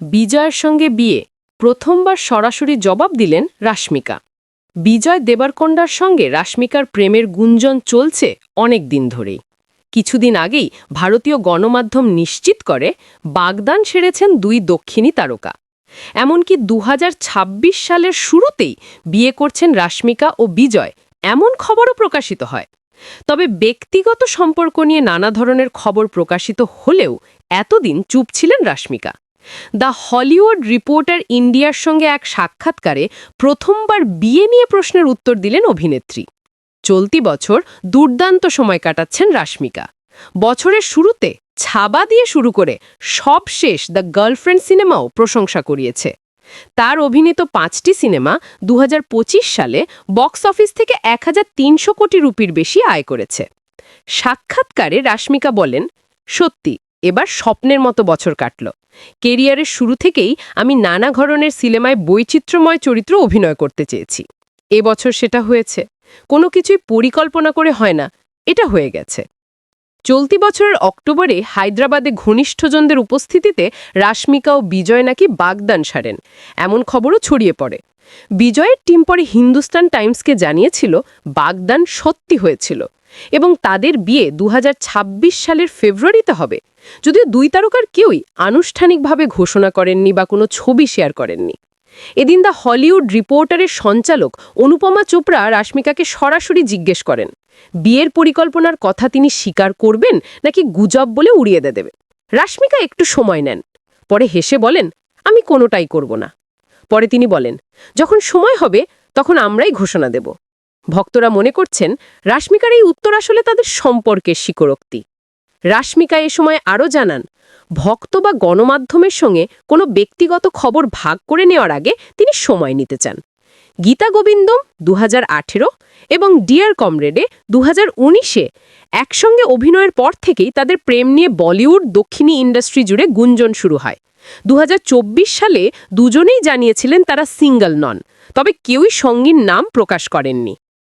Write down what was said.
বিজয়ের সঙ্গে বিয়ে প্রথমবার সরাসরি জবাব দিলেন রাশ্মিকা। বিজয় দেবারকোন্ডার সঙ্গে রাশ্মিকার প্রেমের গুঞ্জন চলছে অনেক দিন ধরেই। কিছুদিন আগেই ভারতীয় গণমাধ্যম নিশ্চিত করে বাগদান সেরেছেন দুই দক্ষিণী তারকা। এমনকি দু হাজার ছাব্বিশ সালের শুরুতেই বিয়ে করছেন রাশ্মিকা ও বিজয়, এমন খবরও প্রকাশিত হয়। তবে ব্যক্তিগত সম্পর্ক নিয়ে নানা ধরনের খবর প্রকাশিত হলেও এতদিন চুপ ছিলেন রাশ্মিকা। দ্য হলিউড রিপোর্টার ইন্ডিয়ার সঙ্গে এক সাক্ষাৎকারে প্রথমবার বিয়ে নিয়ে প্রশ্নের উত্তর দিলেন অভিনেত্রী। চলতি বছর দুর্দান্ত সময় কাটাচ্ছেন রাশ্মিকা। বছরের শুরুতে ছাবা দিয়ে শুরু করে সব শেষ দ্য গার্লফ্রেন্ড সিনেমাও প্রশংসা করিয়েছে। তার অভিনীত পাঁচটি সিনেমা দু হাজার পঁচিশ সালে বক্স অফিস থেকে এক হাজার তিনশো কোটি রুপির বেশি আয় করেছে। সাক্ষাৎকারে রাশ্মিকা বলেন, সত্যি এবার স্বপ্নের মতো বছর কাটল। কেরিয়ারের শুরু থেকেই আমি নানা ধরনের সিনেমায় বৈচিত্র্যময় চরিত্র অভিনয় করতে চেয়েছি। এবছর সেটা হয়েছে। কোনো কিছুই পরিকল্পনা করে হয় না। এটা হয়ে গেছে। চলতি বছরের অক্টোবরে হায়দ্রাবাদে ঘনিষ্ঠজনদের উপস্থিতিতে রাশ্মিকা ও বিজয় নাকি বাগদান সারেন। এমন খবরও ছড়িয়ে পড়ে। বিজয়ের টিম পরে হিন্দুস্তান টাইমসকে জানিয়েছিল, বাগদান সত্যি হয়েছিল। এবং তাদের বিয়ে দু হাজার ছাব্বিশ সালের ফেব্রুয়ারিতে হবে। যদিও দুই তারকার কেউই আনুষ্ঠানিকভাবে ঘোষণা করেননি বা কোনো ছবি শেয়ার করেননি। এদিন দ্য হলিউড রিপোর্টারের সঞ্চালক অনুপমা চোপড়া রাশ্মিকাকে সরাসরি জিজ্ঞেস করেন, বিয়ের পরিকল্পনার কথা তিনি স্বীকার করবেন নাকি গুজব বলে উড়িয়ে দে দেবে? রাশ্মিকা একটু সময় নেন, পরে হেসে বলেন, আমি কোনোটাই করব না। পরে তিনি বলেন, যখন সময় হবে, তখন আমরাই ঘোষণা দেব। ভক্তরা মনে করছেন, রাশ্মিকার এই উত্তর আসলে তাদের সম্পর্কের স্বীকারোক্তি। রাশ্মিকা এ সময় আরও জানান, ভক্ত বা গণমাধ্যমের সঙ্গে কোনো ব্যক্তিগত খবর ভাগ করে নেওয়ার আগে তিনি সময় নিতে চান। গীতা গোবিন্দম দু হাজার আঠেরো এবং ডিয়ার কমরেডে দু উনিশে একসঙ্গে অভিনয়ের পর থেকেই তাদের প্রেম নিয়ে বলিউড, দক্ষিণী ইন্ডাস্ট্রি জুড়ে গুঞ্জন শুরু হয়। দু হাজার চব্বিশ সালে দুজনেই জানিয়েছিলেন তারা সিঙ্গল নন, তবে কেউই সঙ্গীর নাম প্রকাশ করেননি।